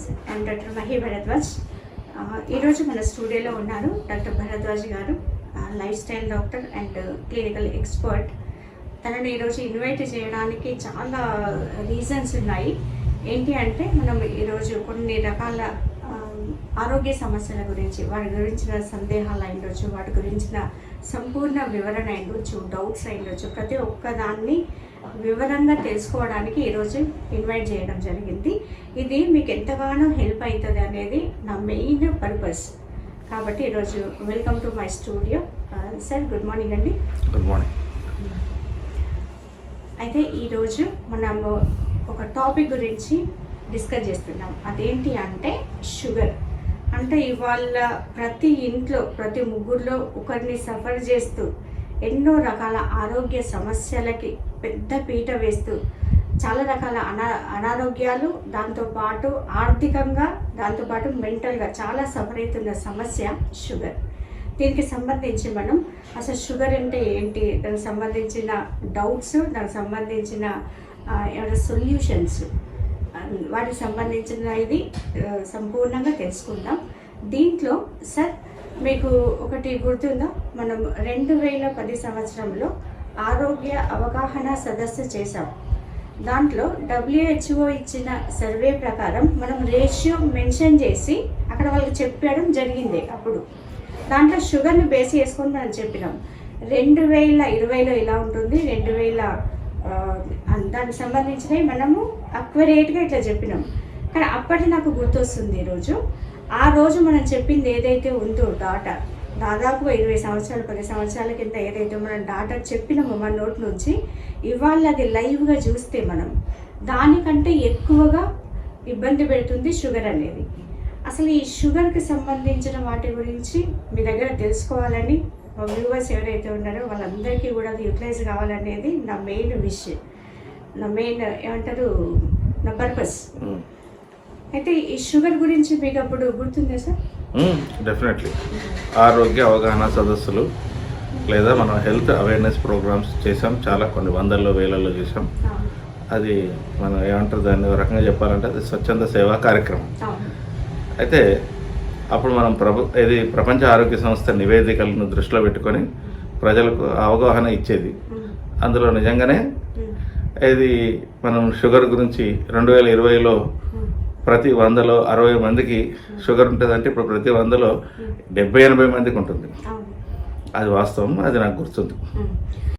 Friends and doctor Mahi Bharadwaj ఈరోజు మన స్టూడియోలో ఉన్నారు డాక్టర్ భరద్వాజ్ గారు lifestyle doctor and clinical expert తనను ఈరోజు ఇన్వైట్ చేయడానికి చాలా రీజన్స్ ఉన్నాయి. ఏంటి అంటే మనం ఈరోజు కొన్ని రకాల ఆరోగ్య సమస్యల గురించి వాటి గురించిన సందేహాలు అయిండొచ్చు వాటి గురించిన సంపూర్ణ వివరణ అయిండొచ్చు డౌట్స్ అయిండొచ్చు ప్రతి ఒక్క దాన్ని వివరంగా తెలుసుకోవడానికి ఈరోజు ఇన్వైట్ చేయడం జరిగింది. ఇది మీకు ఎంతగానో హెల్ప్ అవుతుంది అనేది నా మెయిన్ పర్పస్ కాబట్టి ఈరోజు welcome to my studio sir good morning అండి. గుడ్ మార్నింగ్ అయితే ఈరోజు మనము ఒక టాపిక్ గురించి డిస్కస్ చేస్తున్నాం. అదేంటి అంటే షుగర్ అంటే ఇవాళ ప్రతి ఇంట్లో ప్రతి ముగ్గురులో ఒకరిని సఫర్ చేస్తూ ఎన్నో రకాల ఆరోగ్య సమస్యలకి పెద్ద పీట వేస్తూ చాలా రకాల అనా అనారోగ్యాలు దాంతోపాటు ఆర్థికంగా దాంతోపాటు మెంటల్గా చాలా సఫర్ అవుతున్న సమస్య షుగర్. దీనికి సంబంధించి మనం అసలు షుగర్ అంటే ఏంటి? దానికి సంబంధించిన డౌట్స్ దానికి సంబంధించిన ఏమైనా సొల్యూషన్స్ వాటికి సంబంధించిన ఇది సంపూర్ణంగా తెలుసుకుందాం. దీంట్లో సార్ మీకు ఒకటి గుర్తుందా? మనం రెండు వేల పది సంవత్సరంలో ఆరోగ్య అవగాహన సదస్సు చేశాం. దాంట్లో డబ్ల్యూహెచ్ఓ ఇచ్చిన సర్వే ప్రకారం మనం రేషియో మెన్షన్ చేసి అక్కడ వాళ్ళకి చెప్పడం జరిగింది అప్పుడు. దాంట్లో షుగర్ని బేస్ చేసుకొని మనం చెప్పినాం. రెండు వేల ఇరవైలో ఇలా ఉంటుంది? రెండు వేల దానికి సంబంధించినవి మనము అక్వరేట్గా ఇట్లా చెప్పినాం. కానీ అప్పటి నాకు గుర్తొస్తుంది ఈరోజు ఆ రోజు మనం చెప్పింది ఏదైతే ఉందో డాటా దాదాపు ఇరవై సంవత్సరాలు పది సంవత్సరాల కింద ఏదైతే మనం డాటా చెప్పినామో మన నోట్ నుంచి ఇవాళ అది లైవ్గా చూస్తే మనం దానికంటే ఎక్కువగా ఇబ్బంది పెడుతుంది షుగర్ అనేది. అసలు ఈ షుగర్కి సంబంధించిన వాటి గురించి మీ దగ్గర తెలుసుకోవాలని వ్యూవర్స్ ఎవరైతే ఉన్నారో. వాళ్ళందరికీ కూడా అది యూటిలైజ్ కావాలనేది నా మెయిన్ విష్. నా మెయిన్ ఏమంటారు? నా పర్పస్. అయితే ఈ షుగర్ గురించి మీకు అప్పుడు గుర్తుందా సార్? డెఫినెట్లీ. ఆరోగ్య అవగాహన సదస్సులు లేదా మనం హెల్త్ అవేర్నెస్ ప్రోగ్రామ్స్ చేసాం చాలా కొన్ని వందల్లో వేలల్లో చేసాం అది మనం ఏమంటారు? దాన్ని రకంగా చెప్పాలంటే అది స్వచ్ఛంద సేవా కార్యక్రమం. అయితే అప్పుడు మనం ప్రభు ఇది ప్రపంచ ఆరోగ్య సంస్థ నివేదికలను దృష్టిలో పెట్టుకొని ప్రజలకు అవగాహన ఇచ్చేది. ఉమ్, అందులో నిజంగానే ఉమ్, ఇది మనం షుగర్ గురించి రెండు వేల ఇరవైలో ఉమ్, ప్రతి వందలో అరవై మందికి షుగర్ ఉంటుందంటే ఇప్పుడు ప్రతి వందలో డెబ్బై ఎనభై మందికి ఉంటుంది. అది వాస్తవం అది నాకు గుర్తుంది.